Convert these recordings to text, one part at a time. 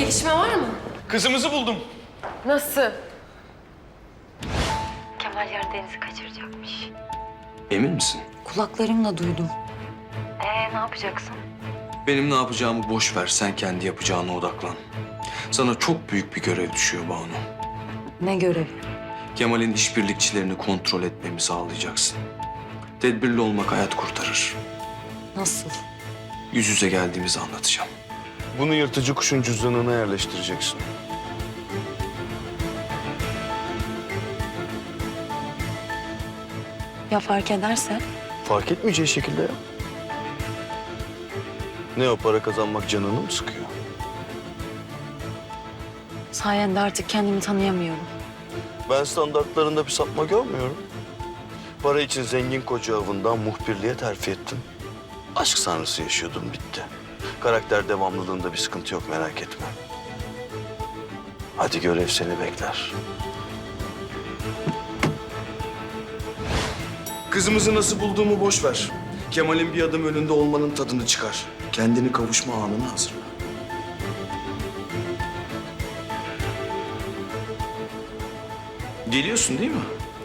gelişme var mı? Kızımızı buldum. Nasıl? Kemal yarın Deniz'i kaçıracakmış. Emin misin? Kulaklarımla duydum. Ee ne yapacaksın? Benim ne yapacağımı boş ver. Sen kendi yapacağına odaklan. Sana çok büyük bir görev düşüyor Banu. Ne görevi? Kemal'in işbirlikçilerini kontrol etmemi sağlayacaksın. Tedbirli olmak hayat kurtarır. Nasıl? Yüz yüze geldiğimizi anlatacağım. Bunu yırtıcı kuşun cüzdanına yerleştireceksin. Ya fark edersen? Fark etmeyeceği şekilde ya. Ne o para kazanmak canını mı sıkıyor? Sayende artık kendimi tanıyamıyorum. Ben standartlarında bir sapma görmüyorum. Para için zengin koca avından muhbirliğe terfi ettim. Aşk sanrısı yaşıyordum bitti. Karakter devamlılığında bir sıkıntı yok merak etme. Hadi görev seni bekler. Kızımızı nasıl bulduğumu boş ver. Kemal'in bir adım önünde olmanın tadını çıkar. Kendini kavuşma anını hazırla. Geliyorsun değil mi?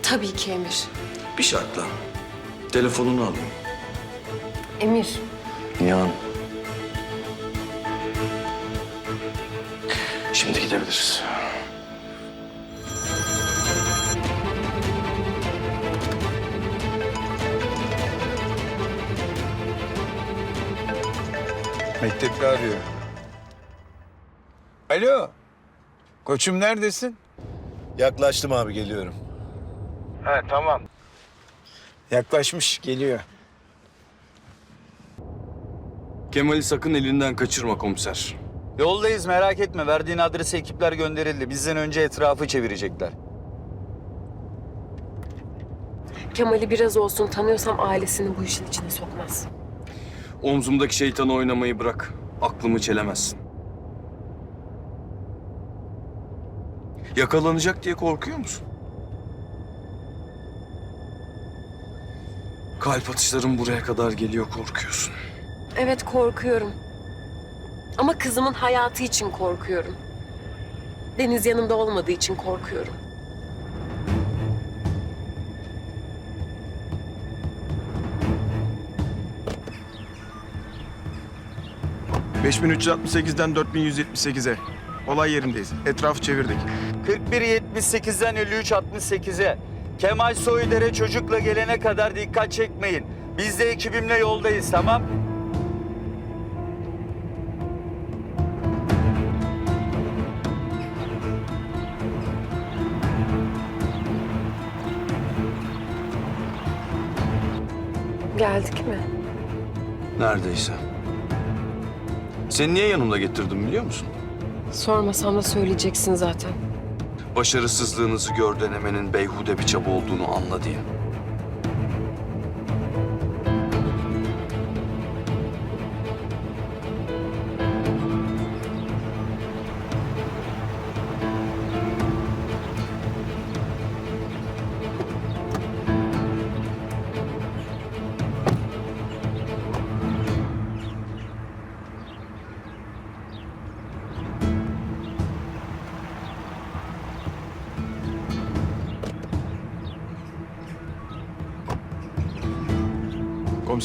Tabii ki Emir. Bir şartla. Telefonunu alayım. Emir, Nihan. Şimdi gidebiliriz. Mektepli arıyor. Alo. Koçum neredesin? Yaklaştım abi geliyorum. Ha tamam. Yaklaşmış geliyor. Kemal'i sakın elinden kaçırma komiser. Yoldayız merak etme. Verdiğin adrese ekipler gönderildi. Bizden önce etrafı çevirecekler. Kemal'i biraz olsun tanıyorsam ailesini bu işin içine sokmaz. Omzumdaki şeytanı oynamayı bırak. Aklımı çelemezsin. Yakalanacak diye korkuyor musun? Kalp atışlarım buraya kadar geliyor korkuyorsun. Evet korkuyorum. Ama kızımın hayatı için korkuyorum. Deniz yanımda olmadığı için korkuyorum. Cık. 5368'den 4178'e. Olay yerindeyiz. Etrafı çevirdik. 41.78'den 53.68'e. Kemal Soydere çocukla gelene kadar dikkat çekmeyin. Biz de ekibimle yoldayız tamam? Geldik mi? Neredeyse. Seni niye yanımda getirdim biliyor musun? Sormasam da söyleyeceksin zaten. Başarısızlığınızı gör denemenin beyhude bir çaba olduğunu anla diye.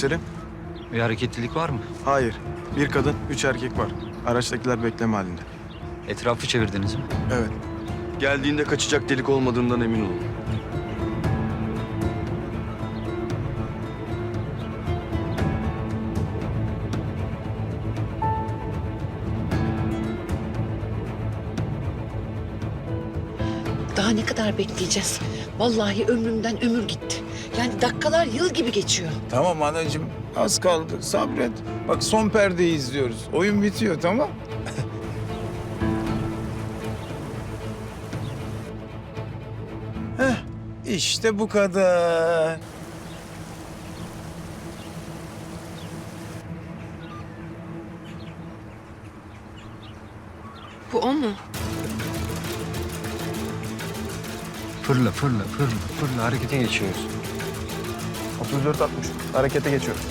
Komiserim? Bir hareketlilik var mı? Hayır. Bir kadın, üç erkek var. Araçtakiler bekleme halinde. Etrafı çevirdiniz mi? Evet. Geldiğinde kaçacak delik olmadığından emin olun. Kadar bekleyeceğiz? Vallahi ömrümden ömür gitti. Yani dakikalar yıl gibi geçiyor. Tamam anacığım az kaldı sabret. Bak son perdeyi izliyoruz. Oyun bitiyor tamam. Heh, işte bu kadar. Fırla, fırla, fırla, fırla. Harekete geçiyoruz. 34-60. Harekete geçiyoruz.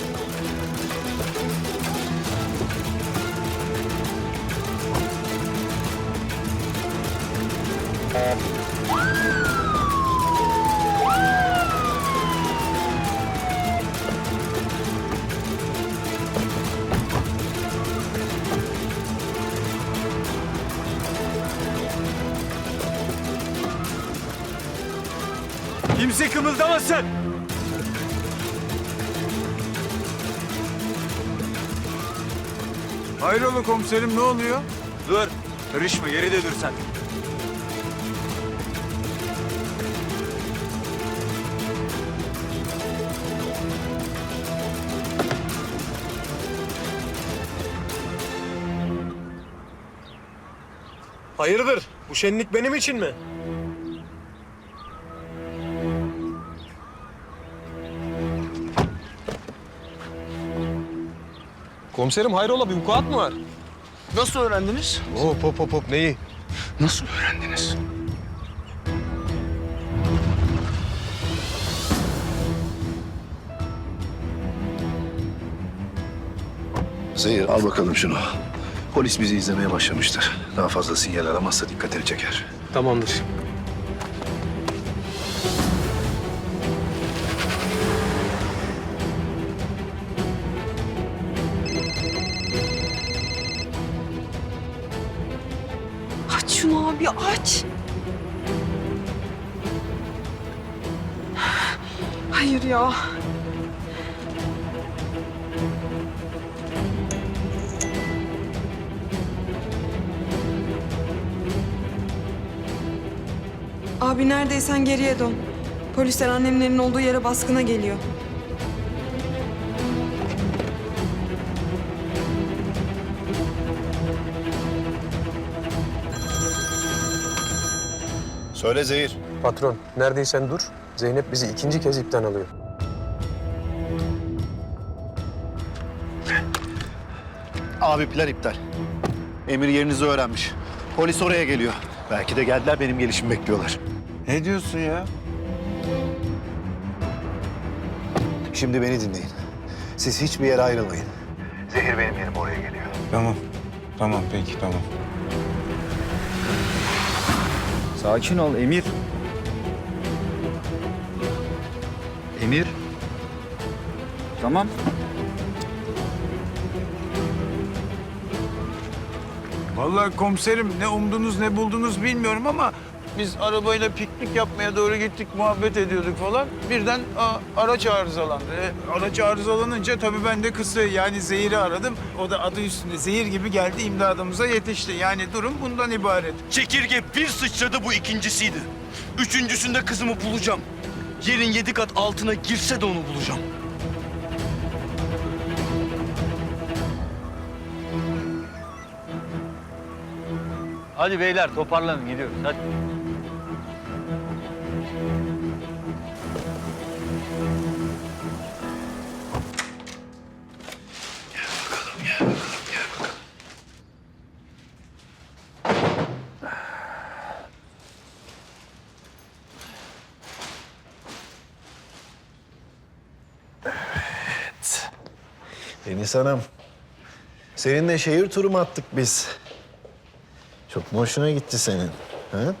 Kimse kımıldamasın. Hayrola komiserim ne oluyor? Dur. Karışma geride dur sen. Hayırdır? Bu şenlik benim için mi? Komiserim hayrola bir vukuat mı var? Nasıl öğrendiniz? Hop hop hop hop neyi? Nasıl öğrendiniz? Zehir al bakalım şunu. Polis bizi izlemeye başlamıştır. Daha fazla sinyal aramazsa dikkatini çeker. Tamamdır. Şunu abi aç. Hayır ya. Abi neredeysen geriye dön. Polisler annemlerin olduğu yere baskına geliyor. Söyle Zehir. Patron neredeysen dur. Zeynep bizi ikinci kez ipten alıyor. Abi plan iptal. Emir yerinizi öğrenmiş. Polis oraya geliyor. Belki de geldiler benim gelişimi bekliyorlar. Ne diyorsun ya? Şimdi beni dinleyin. Siz hiçbir yere ayrılmayın. Zehir benim yerim oraya geliyor. Tamam. Tamam peki tamam. Sakin ol Emir. Emir. Tamam. Vallahi komiserim ne umdunuz ne buldunuz bilmiyorum ama biz arabayla piknik yapmaya doğru gittik, muhabbet ediyorduk falan. Birden a, araç arızalandı. E, araç arızalanınca tabii ben de kısa yani Zehir'i aradım. O da adı üstünde Zehir gibi geldi imdadımıza yetişti. Yani durum bundan ibaret. Çekirge bir sıçradı bu ikincisiydi. Üçüncüsünde kızımı bulacağım. Yerin yedi kat altına girse de onu bulacağım. Hadi beyler toparlanın gidiyoruz hadi. Hanım. Seninle şehir turu mu attık biz? Çok mu hoşuna gitti senin? Ha?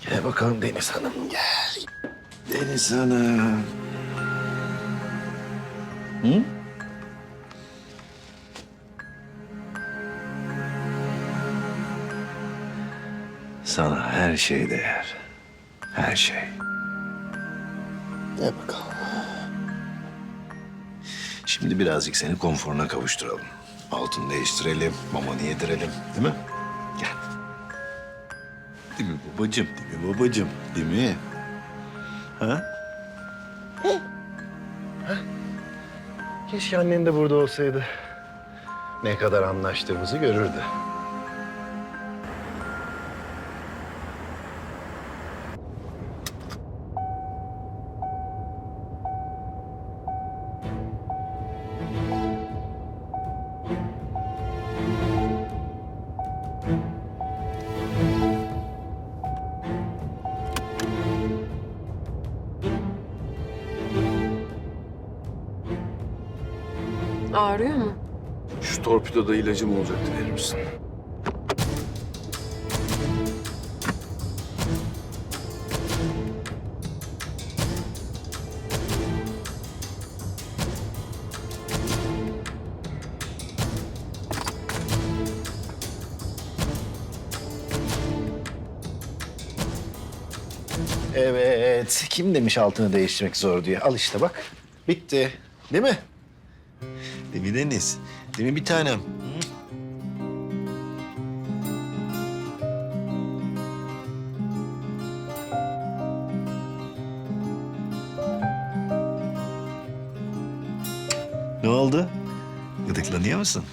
Gel bakalım Deniz Hanım gel. Deniz Hanım. Hı? Sana her şey değer. Her şey. Gel bakalım. Şimdi birazcık seni konforuna kavuşturalım. Altını değiştirelim, mamanı yedirelim. Değil mi? Gel. Değil mi babacığım? Değil mi babacığım? Değil mi? Ha? Keşke annen de burada olsaydı. Ne kadar anlaştığımızı görürdü. Ağrıyor mu? Şu torpidoda ilacım olacaktı verir misin? Evet. Kim demiş altını değiştirmek zor diye. Al işte bak. Bitti. Değil mi? Deniz? Değil mi bir tanem? Ne oldu? Gıdıklanıyor musun?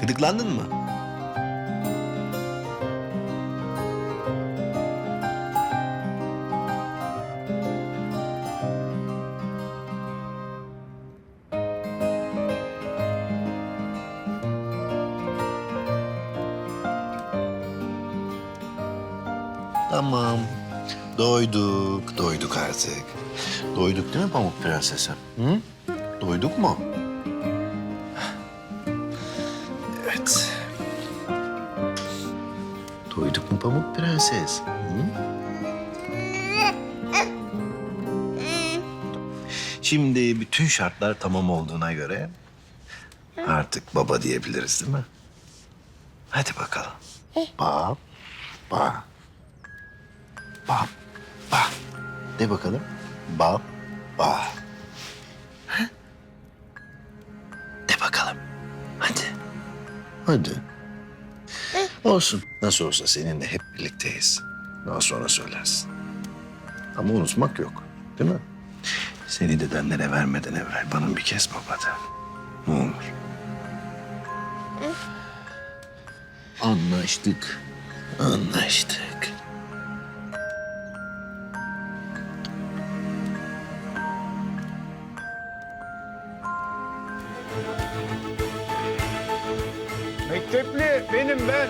Gıdıklandın mı? Doyduk, doyduk artık. Doyduk değil mi Pamuk Prensesim? Hı? Doyduk mu? Evet. Doyduk mu Pamuk Prenses? Hı? Şimdi bütün şartlar tamam olduğuna göre artık baba diyebiliriz değil mi? Hadi bakalım. Baba. Baba. Baba. De bakalım. Baba. Hı? De bakalım. Hadi. Hadi. Olsun. Nasıl olsa seninle hep birlikteyiz. Daha sonra söylersin. Ama unutmak yok. Değil mi? Seni dedenlere vermeden evvel bana bir kez baba de. Ne olur. Anlaştık. Anlaştık. Mektepli benim ben.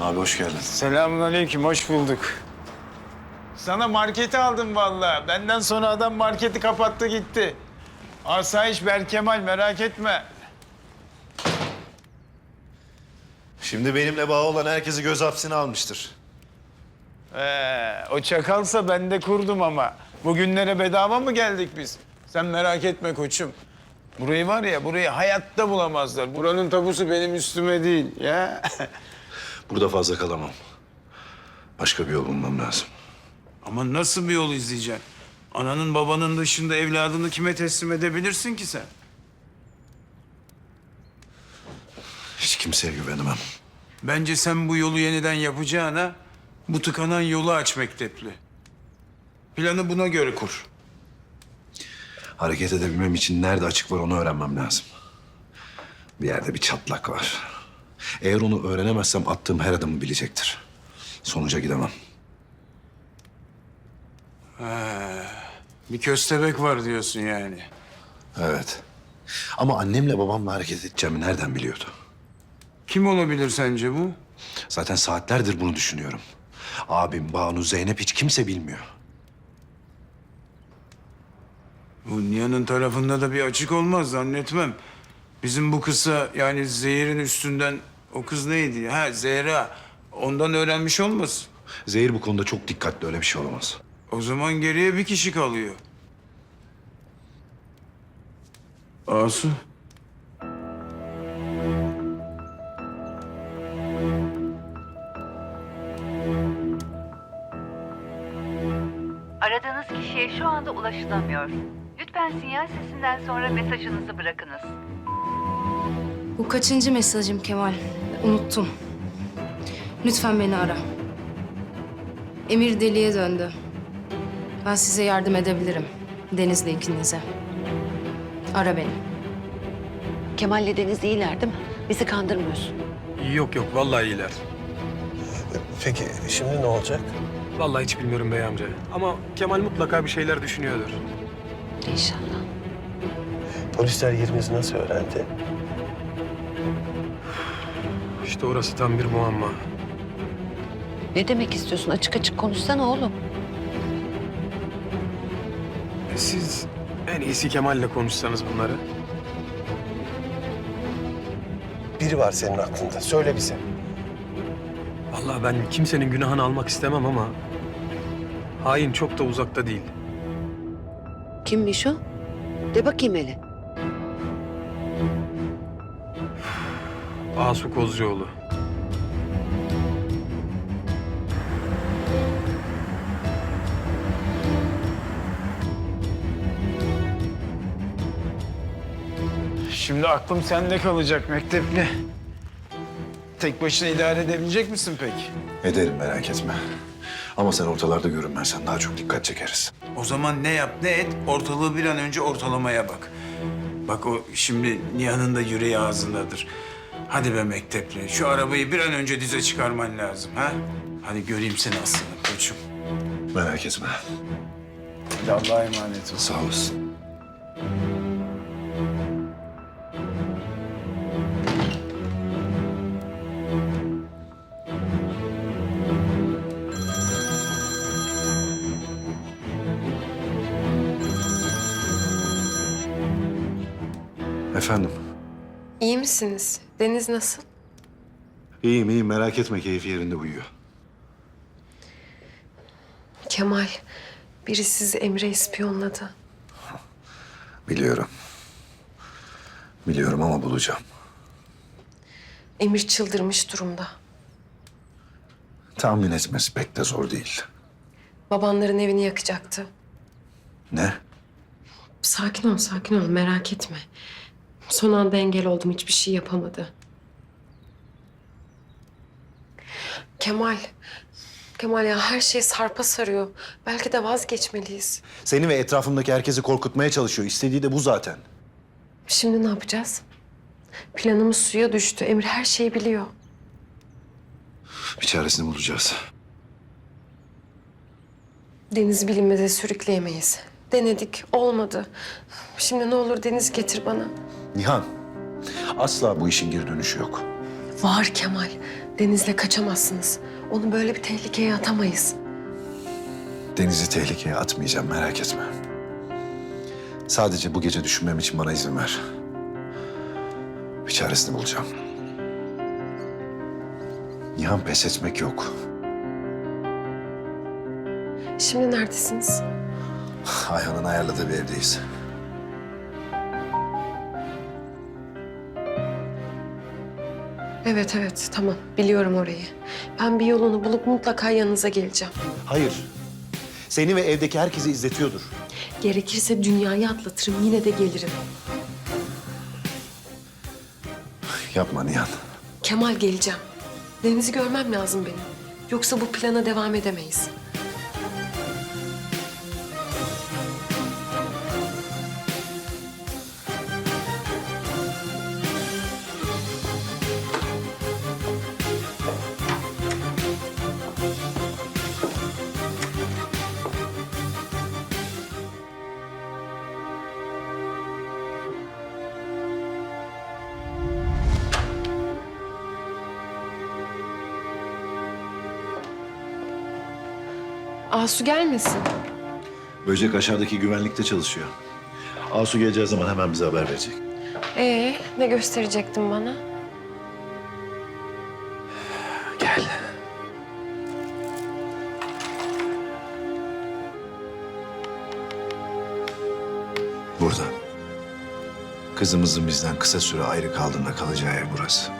Abi hoş geldin. Selamun aleyküm, hoş bulduk. Sana marketi aldım vallahi. Benden sonra adam marketi kapattı gitti. Asayiş Berkemal merak etme. Şimdi benimle bağı olan herkesi göz hapsine almıştır. Ee, o çakalsa ben de kurdum ama. Bugünlere bedava mı geldik biz? Sen merak etme koçum. Burayı var ya, burayı hayatta bulamazlar. Buranın tapusu benim üstüme değil ya. Burada fazla kalamam. Başka bir yol bulmam lazım. Ama nasıl bir yol izleyeceksin? Ananın babanın dışında evladını kime teslim edebilirsin ki sen? Hiç kimseye güvenemem. Bence sen bu yolu yeniden yapacağına bu tıkanan yolu aç mektepli. Planı buna göre kur. Hareket edebilmem için nerede açık var onu öğrenmem lazım. Bir yerde bir çatlak var. Eğer onu öğrenemezsem attığım her adımı bilecektir. Sonuca gidemem. Bir köstebek var diyorsun yani. Evet. Ama annemle babamla hareket edeceğimi nereden biliyordu? Kim olabilir sence bu? Zaten saatlerdir bunu düşünüyorum. Abim, Banu, Zeynep hiç kimse bilmiyor. Bu Nihan'ın tarafında da bir açık olmaz zannetmem. Bizim bu kısa yani Zehir'in üstünden o kız neydi? Ha Zehra. Ondan öğrenmiş olmasın? Zehir bu konuda çok dikkatli öyle bir şey olamaz. O zaman geriye bir kişi kalıyor. Asu. Aradığınız kişiye şu anda ulaşılamıyor. Lütfen sinyal sesinden sonra mesajınızı bırakınız. Bu kaçıncı mesajım Kemal? Unuttum. Lütfen beni ara. Emir deliye döndü. Ben size yardım edebilirim. Deniz'le ikinize. Ara beni. Kemal'le Deniz iyiler değil mi? Bizi kandırmıyorsun. Yok yok vallahi iyiler. Peki şimdi ne olacak? Vallahi hiç bilmiyorum bey amca. Ama Kemal mutlaka bir şeyler düşünüyordur. İnşallah. Polisler yerimizi nasıl öğrendi? İşte orası tam bir muamma. Ne demek istiyorsun? Açık açık konuşsana oğlum. E Siz en iyisi Kemal'le konuşsanız bunları. Biri var senin aklında. Söyle bize. Vallahi ben kimsenin günahını almak istemem ama... ...hain çok da uzakta değil. Kimmiş o? De bakayım hele. Asu Kozcuoğlu. Şimdi aklım sende kalacak mektepli. Tek başına idare edebilecek misin pek? Ederim merak etme. Ama sen ortalarda görünmezsen daha çok dikkat çekeriz. O zaman ne yap ne et ortalığı bir an önce ortalamaya bak. Bak o şimdi Nihan'ın da yüreği ağzındadır. Hadi be mektepli şu arabayı bir an önce dize çıkarman lazım ha. Hadi göreyim seni aslanım koçum. Merak etme. Hadi Allah'a emanet ol. Sağ olasın. Efendim? İyi misiniz? Deniz nasıl? İyiyim iyiyim merak etme keyfi yerinde uyuyor. Kemal, biri sizi Emre ispiyonladı. Biliyorum. Biliyorum ama bulacağım. Emir çıldırmış durumda. Tahmin etmesi pek de zor değil. Babanların evini yakacaktı. Ne? Sakin ol, sakin ol. Merak etme. Son anda engel oldum. Hiçbir şey yapamadı. Kemal, Kemal ya her şey sarpa sarıyor. Belki de vazgeçmeliyiz. Seni ve etrafımdaki herkesi korkutmaya çalışıyor. İstediği de bu zaten. Şimdi ne yapacağız? Planımız suya düştü. Emir her şeyi biliyor. Bir çaresini bulacağız. Deniz bilinmeze sürükleyemeyiz. Denedik, olmadı. Şimdi ne olur Deniz getir bana. Nihan, asla bu işin geri dönüşü yok. Var Kemal. Deniz'le kaçamazsınız. Onu böyle bir tehlikeye atamayız. Deniz'i tehlikeye atmayacağım merak etme. Sadece bu gece düşünmem için bana izin ver. Bir çaresini bulacağım. Nihan pes etmek yok. Şimdi neredesiniz? Ayhan'ın ayarladığı bir evdeyiz. Evet evet tamam biliyorum orayı. Ben bir yolunu bulup mutlaka yanınıza geleceğim. Hayır. Seni ve evdeki herkesi izletiyordur. Gerekirse dünyayı atlatırım yine de gelirim. Yapma Nihan. Kemal geleceğim. Deniz'i görmem lazım benim. Yoksa bu plana devam edemeyiz. Asu gelmesin. Böcek aşağıdaki güvenlikte çalışıyor. Asu geleceği zaman hemen bize haber verecek. Ee, ne gösterecektin bana? Gel. Burada. Kızımızın bizden kısa süre ayrı kaldığında kalacağı ev burası.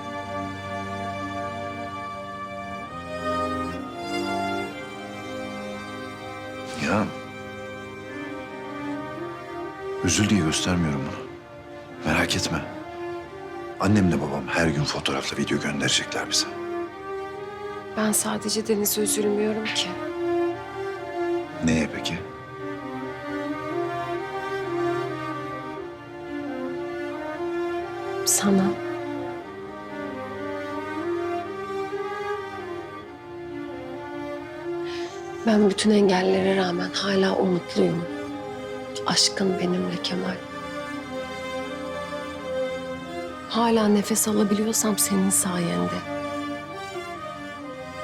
Üzül diye göstermiyorum bunu. Merak etme. Annemle babam her gün fotoğrafla video gönderecekler bize. Ben sadece Deniz'e üzülmüyorum ki. Neye peki? Sana. Ben bütün engellere rağmen hala umutluyum. Aşkın benimle Kemal. Hala nefes alabiliyorsam senin sayende.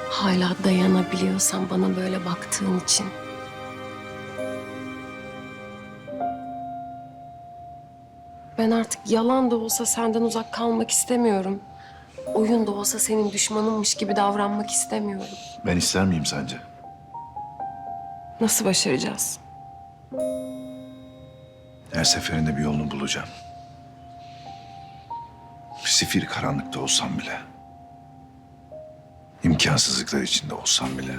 Hala dayanabiliyorsam bana böyle baktığın için. Ben artık yalan da olsa senden uzak kalmak istemiyorum. Oyun da olsa senin düşmanınmış gibi davranmak istemiyorum. Ben ister miyim sence? Nasıl başaracağız? Her seferinde bir yolunu bulacağım. Sifir karanlıkta olsam bile. imkansızlıklar içinde olsam bile.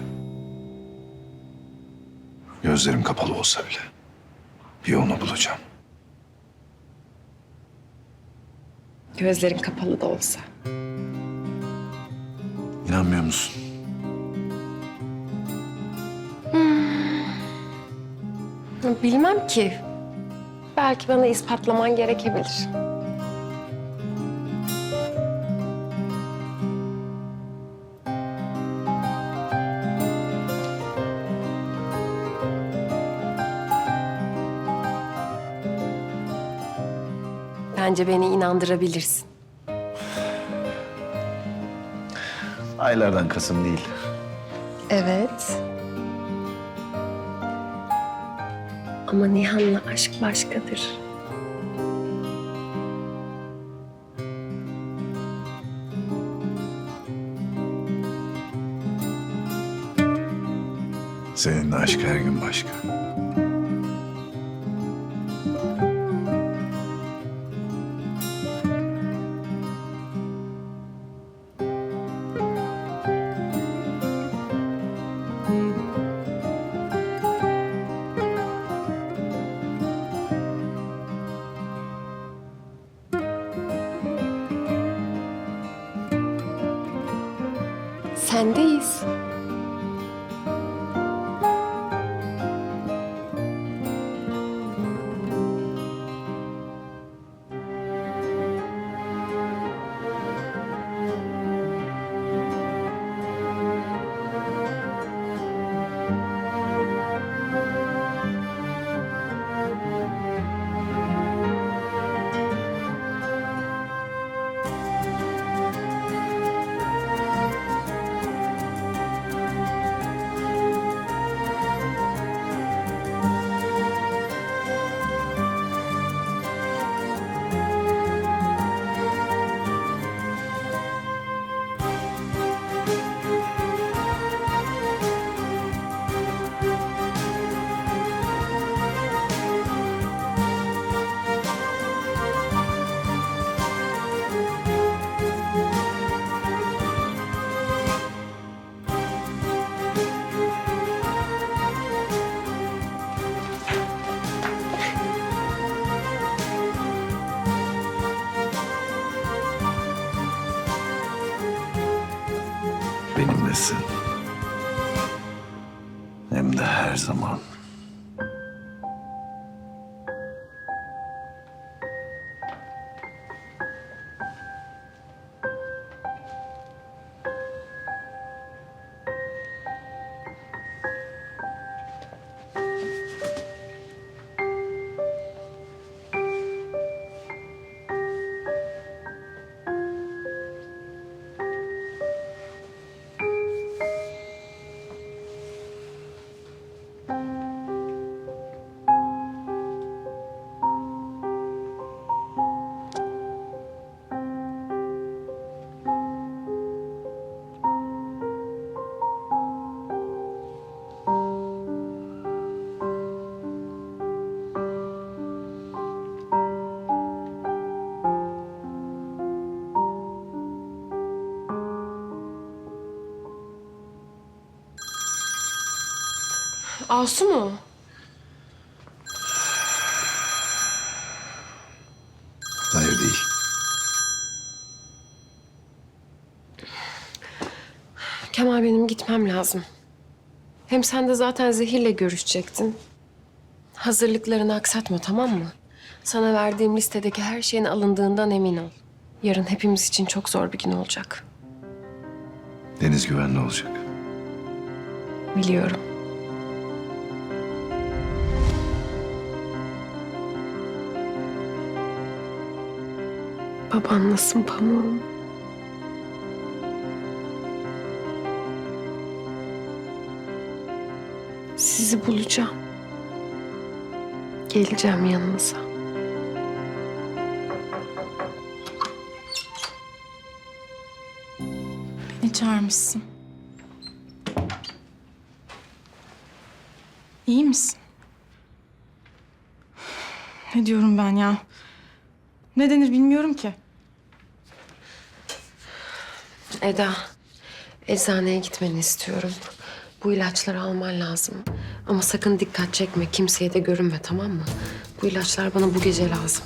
Gözlerim kapalı olsa bile. Bir yolunu bulacağım. Gözlerin kapalı da olsa. İnanmıyor musun? Bilmem ki. Belki bana ispatlaman gerekebilir. Bence beni inandırabilirsin. Aylardan Kasım değil. Evet. Ama Nihan'la aşk başkadır. Seninle aşk her gün başka. Sendeyiz. Asu mu? Hayır değil. Kemal benim gitmem lazım. Hem sen de zaten Zehir'le görüşecektin. Hazırlıklarını aksatma tamam mı? Sana verdiğim listedeki her şeyin alındığından emin ol. Yarın hepimiz için çok zor bir gün olacak. Deniz güvenli olacak. Biliyorum. Baban nasıl pamuğum? Sizi bulacağım. Geleceğim yanınıza. Beni çağırmışsın. İyi misin? Ne diyorum ben ya? Ne denir bilmiyorum ki. Eda, eczaneye gitmeni istiyorum. Bu ilaçları alman lazım. Ama sakın dikkat çekme, kimseye de görünme tamam mı? Bu ilaçlar bana bu gece lazım.